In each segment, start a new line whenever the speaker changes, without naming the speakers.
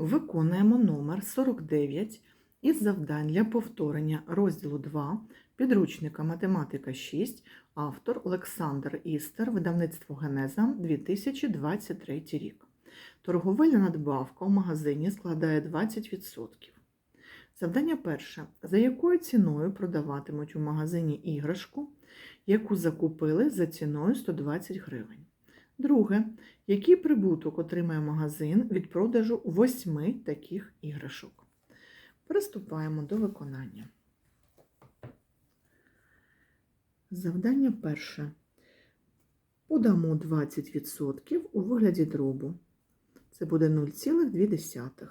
Виконуємо номер 49 із завдань для повторення розділу 2 підручника Математика 6, автор Олександр Істер, видавництво Генеза 2023 рік. Торговельна надбавка у магазині складає 20%. Завдання перше. За якою ціною продаватимуть у магазині іграшку, яку закупили за ціною 120 гривень? Друге. Який прибуток отримає магазин від продажу восьми таких іграшок? Приступаємо до виконання. Завдання перше. Подамо 20% у вигляді дробу. Це буде 0,2.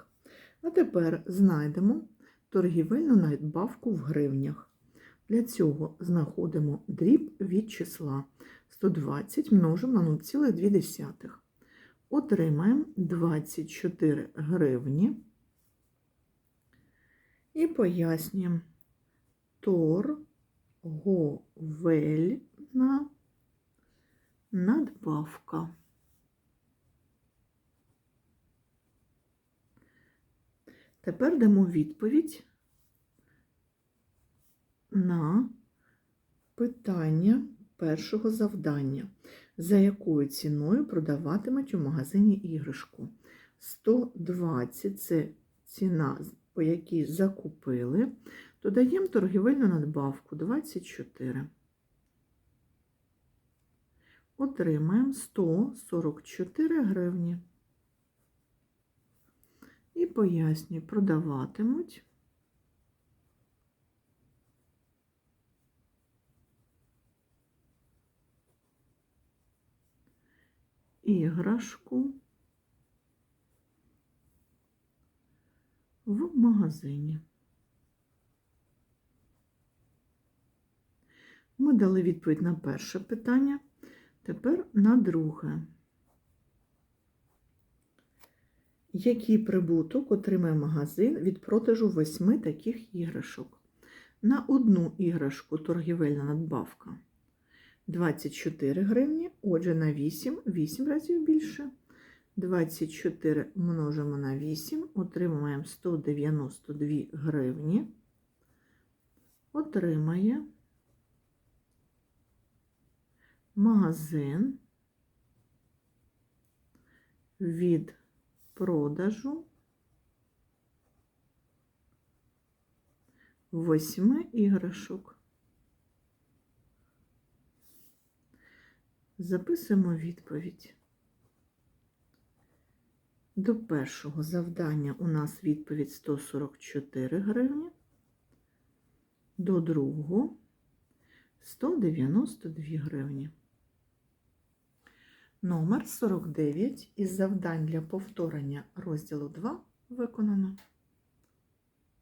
А тепер знайдемо торгівельну надбавку в гривнях. Для цього знаходимо дріб від числа 120 множимо на 0,2. Отримаємо 24 гривні. І пояснюємо торговельна надбавка. Тепер дамо відповідь на питання першого завдання. За якою ціною продаватимуть у магазині іграшку? 120 це ціна, по якій закупили. Додаємо торгівельну надбавку 24. Отримаємо 144 гривні. І пояснюю, продаватимуть іграшку в магазині. Ми дали відповідь на перше питання, тепер на друге. Який прибуток отримає магазин від продажу восьми таких іграшок? На одну іграшку торгівельна надбавка 24 гривні, отже, на 8, 8 разів більше. 24 множимо на 8, отримаємо 192 гривні. Отримає магазин від продажу восьми іграшок. Записуємо відповідь. До першого завдання у нас відповідь 144 гривні, до другого 192 гривні. Номер 49 із завдань для повторення розділу 2 виконано.